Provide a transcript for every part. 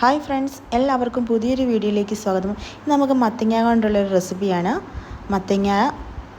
Hi friends എല്ലാവർക്കും പുതിയൊരു വീഡിയോയിലേക്ക് സ്വാഗതം. നമുക്ക് മത്തങ്ങ കൊണ്ടുള്ളൊരു റെസിപ്പിയാണ് മത്തങ്ങ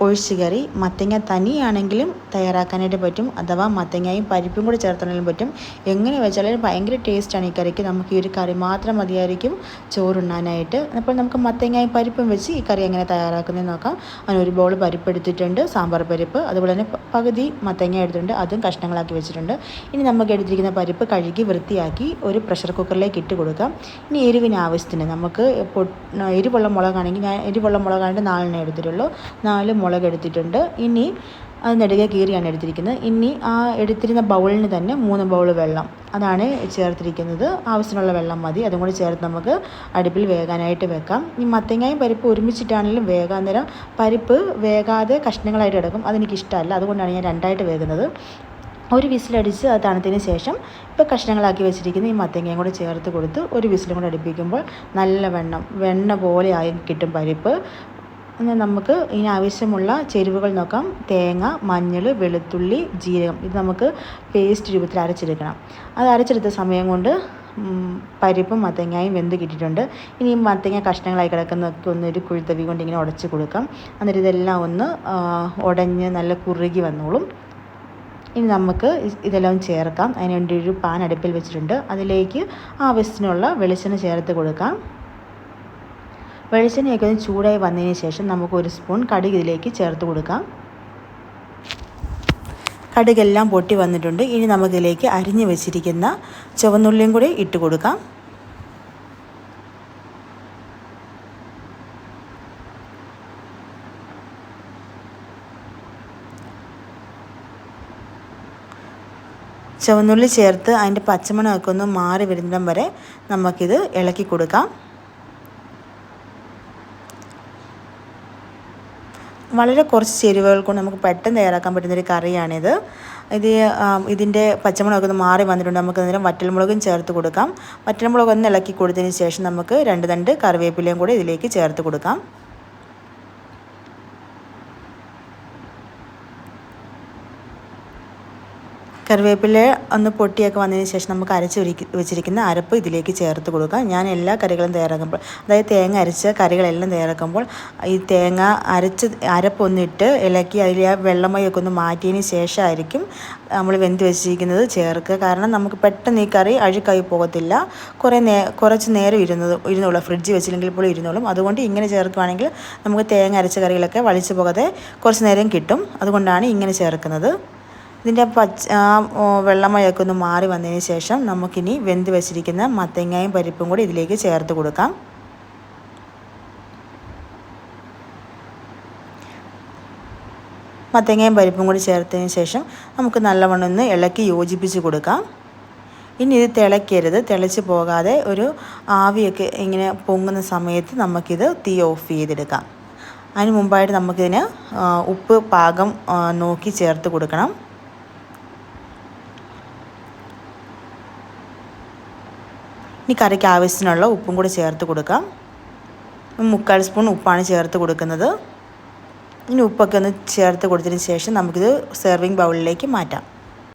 ഒഴിച്ച് കറി മത്തങ്ങ തനിയാണെങ്കിലും തയ്യാറാക്കാനായിട്ട് പറ്റും അഥവാ മത്തങ്ങയും പരിപ്പും കൂടി ചേർത്താണെങ്കിലും പറ്റും. എങ്ങനെ വെച്ചാലും ഭയങ്കര ടേസ്റ്റാണ് ഈ കറിക്ക്. നമുക്ക് ഈ ഒരു കറി മാത്രം മതിയായിരിക്കും ചോറുണ്ണാനായിട്ട്. അപ്പോൾ നമുക്ക് മത്തങ്ങയും പരിപ്പും വെച്ച് ഈ കറി എങ്ങനെ തയ്യാറാക്കുന്നത് നോക്കാം. അതിന് ഒരു ബൗൾ പരിപ്പ് എടുത്തിട്ടുണ്ട് സാമ്പാർ പരിപ്പ്. അതുപോലെ തന്നെ പകുതി മത്തങ്ങ എടുത്തിട്ടുണ്ട് അതും കഷ്ണങ്ങളാക്കി വെച്ചിട്ടുണ്ട്. ഇനി നമുക്ക് എടുത്തിരിക്കുന്ന പരിപ്പ് കഴുകി വൃത്തിയാക്കി ഒരു പ്രഷർ കുക്കറിലേക്ക് ഇട്ട് കൊടുക്കാം. ഇനി എരിവിന് ആവശ്യത്തിന് നമുക്ക് എരിവുള്ള മുളകാണെങ്കിൽ ഞാൻ എരിവുള്ള മുളകായിട്ട് നാലെണ്ണം എടുത്തിട്ടുള്ളൂ. നാല് മുളക് എടുത്തിട്ടുണ്ട്. ഇനി അത് നെടുകെ കീറിയാണ് എടുത്തിരിക്കുന്നത്. ഇനി ആ എടുത്തിരുന്ന ബൗളിന് തന്നെ മൂന്ന് ബൗൾ വെള്ളം അതാണ് ചേർത്തിരിക്കുന്നത്. ആവശ്യമുള്ള വെള്ളം മതി. അതും കൂടി ചേർത്ത് നമുക്ക് അടുപ്പിൽ വേകാനായിട്ട് വെക്കാം. ഈ മത്തങ്ങയും പരിപ്പ് ഒരുമിച്ചിട്ടാണെങ്കിലും വേകാൻ നേരം പരിപ്പ് വേകാതെ കഷ്ണങ്ങളായിട്ട് കിടക്കും അതെനിക്കിഷ്ടമല്ല. അതുകൊണ്ടാണ് ഞാൻ രണ്ടായിട്ട് വേകുന്നത്. ഒരു വിസിലടിച്ച് അത് തണുത്തതിന് ശേഷം ഇപ്പോൾ കഷ്ണങ്ങളാക്കി വെച്ചിരിക്കുന്ന ഈ മത്തങ്ങയും കൂടെ ചേർത്ത് കൊടുത്ത് ഒരു വിസിലും കൂടെ അടുപ്പിക്കുമ്പോൾ നല്ല വെണ്ണം വെണ്ണ പോലെ ആയി കിട്ടും പരിപ്പ്. എന്നാൽ നമുക്ക് ഇനി ആവശ്യമുള്ള ചേരുവകൾ നോക്കാം. തേങ്ങ മഞ്ഞൾ വെളുത്തുള്ളി ജീരകം. ഇത് നമുക്ക് പേസ്റ്റ് രൂപത്തിൽ അരച്ചെടുക്കണം. അത് അരച്ചെടുത്ത സമയം കൊണ്ട് പരിപ്പും മത്തങ്ങയും വെന്ത് കിട്ടിയിട്ടുണ്ട്. ഇനി മത്തങ്ങ കഷ്ണങ്ങളായി കിടക്കുന്നതൊക്കെ ഒന്ന് ഒരു കുഴുത്തവി കൊണ്ട് ഇങ്ങനെ ഉടച്ച് കൊടുക്കാം. എന്നിട്ട് ഇതെല്ലാം ഒന്ന് ഉടഞ്ഞ് നല്ല കുറുകി വന്നോളും. ഇനി നമുക്ക് ഇതെല്ലാം ചേർക്കാം. അതിന് വേണ്ടി ഒരു പാൻ അടുപ്പിൽ വെച്ചിട്ടുണ്ട്. അതിലേക്ക് ആവശ്യത്തിനുള്ള വെളിച്ചെണ്ണ ചേർത്ത് കൊടുക്കാം. വെളിച്ചെണ്ണയൊക്കെ ഒന്ന് ചൂടായി വന്നതിന് ശേഷം നമുക്ക് ഒരു സ്പൂൺ കടുക് ഇതിലേക്ക് ചേർത്ത് കൊടുക്കാം. കടുകെല്ലാം പൊട്ടി വന്നിട്ടുണ്ട്. ഇനി നമുക്കിതിലേക്ക് അരിഞ്ഞു വെച്ചിരിക്കുന്ന ചുവന്നുള്ളിയും കൂടി ഇട്ട് കൊടുക്കാം. ചുവന്നുള്ളി ചേർത്ത് അതിന്റെ പച്ചമണമൊക്കെ ഒന്ന് മാറി വരുന്നിടം വരെ നമുക്കിത് ഇളക്കി കൊടുക്കാം. വളരെ കുറച്ച് ചേരുവകൾ കൊണ്ട് നമുക്ക് പെട്ടെന്ന് തയ്യാറാക്കാൻ പറ്റുന്നൊരു കറിയാണിത്. ഇത് ഇതിന്റെ പച്ചമുളകൊക്കെ ഒന്ന് മാറി വന്നിട്ടുണ്ട്. നമുക്ക് അന്നേരം വറ്റൽമുളകും ചേർത്ത് കൊടുക്കാം. വറ്റൽമുളക് ഒന്ന് ഇളക്കി കൊടുത്തതിന് ശേഷം നമുക്ക് രണ്ട് തണ്ട് കറിവേപ്പിലയും കൂടി ഇതിലേക്ക് ചേർത്ത് കൊടുക്കാം. കറിവേപ്പില ഒന്ന് പൊട്ടിയൊക്കെ വന്നതിന് ശേഷം നമുക്ക് അരച്ച് വെച്ചിരിക്കുന്ന അരപ്പ് ഇതിലേക്ക് ചേർത്ത് കൊടുക്കാം. ഞാൻ എല്ലാ കറികളും തയ്യാറാക്കുമ്പോൾ അതായത് തേങ്ങ അരച്ച കറികളെല്ലാം തയ്യാറാക്കുമ്പോൾ ഈ തേങ്ങ അരച്ച് അരപ്പൊന്നിട്ട് ഇളക്കി അതിൽ ആ വെള്ളമയൊക്കെ ഒന്ന് മാറ്റിയതിന് ശേഷമായിരിക്കും നമ്മൾ വെന്ത് വെച്ചിരിക്കുന്നത് ചേർക്കുക. കാരണം നമുക്ക് പെട്ടെന്ന് ഈ കറി അഴുക്കായി പോകത്തില്ല. കുറേ നേ കുറച്ച് നേരം ഇരുന്നത് ഇരുന്നോളും. ഫ്രിഡ്ജ് വെച്ചില്ലെങ്കിൽ പോലും ഇരുന്നോളും. അതുകൊണ്ട് ഇങ്ങനെ ചേർക്കുകയാണെങ്കിൽ നമുക്ക് തേങ്ങ അരച്ച കറികളൊക്കെ വളിച്ചു പോകാതെ കുറച്ച് നേരം കിട്ടും. അതുകൊണ്ടാണ് ഇങ്ങനെ ചേർക്കുന്നത്. ഇതിന്റെ പച്ച ആ വെള്ളമയൊക്കെ ഒന്ന് മാറി വന്നതിന് ശേഷം നമുക്കിനി വെന്ത് വെച്ചിരിക്കുന്ന മത്തങ്ങയും പരിപ്പും കൂടി ഇതിലേക്ക് ചേർത്ത് കൊടുക്കാം. മത്തങ്ങയും പരിപ്പും കൂടി ചേർത്തതിന് ശേഷം നമുക്ക് നല്ലവണ്ണം ഒന്ന് ഇളക്കി യോജിപ്പിച്ച് കൊടുക്കാം. ഇനി ഇത് തിളയ്ക്കരുത്. തിളച്ച് പോകാതെ ഒരു ആവിയൊക്കെ ഇങ്ങനെ പൊങ്ങുന്ന സമയത്ത് നമുക്കിത് തീ ഓഫ് ചെയ്തെടുക്കാം. അതിന് മുമ്പായിട്ട് നമുക്കിതിന് ഉപ്പ് പാകം നോക്കി ചേർത്ത് കൊടുക്കണം. ഇനി കറിക്ക് ആവശ്യത്തിനുള്ള ഉപ്പും കൂടി ചേർത്ത് കൊടുക്കാം. മുക്കാൽ സ്പൂൺ ഉപ്പാണ് ചേർത്ത് കൊടുക്കുന്നത്. ഇനി ഉപ്പൊക്കെ ഒന്ന് ചേർത്ത് കൊടുത്തതിന് ശേഷം നമുക്കിത് സെർവിങ് ബൗളിലേക്ക് മാറ്റാം.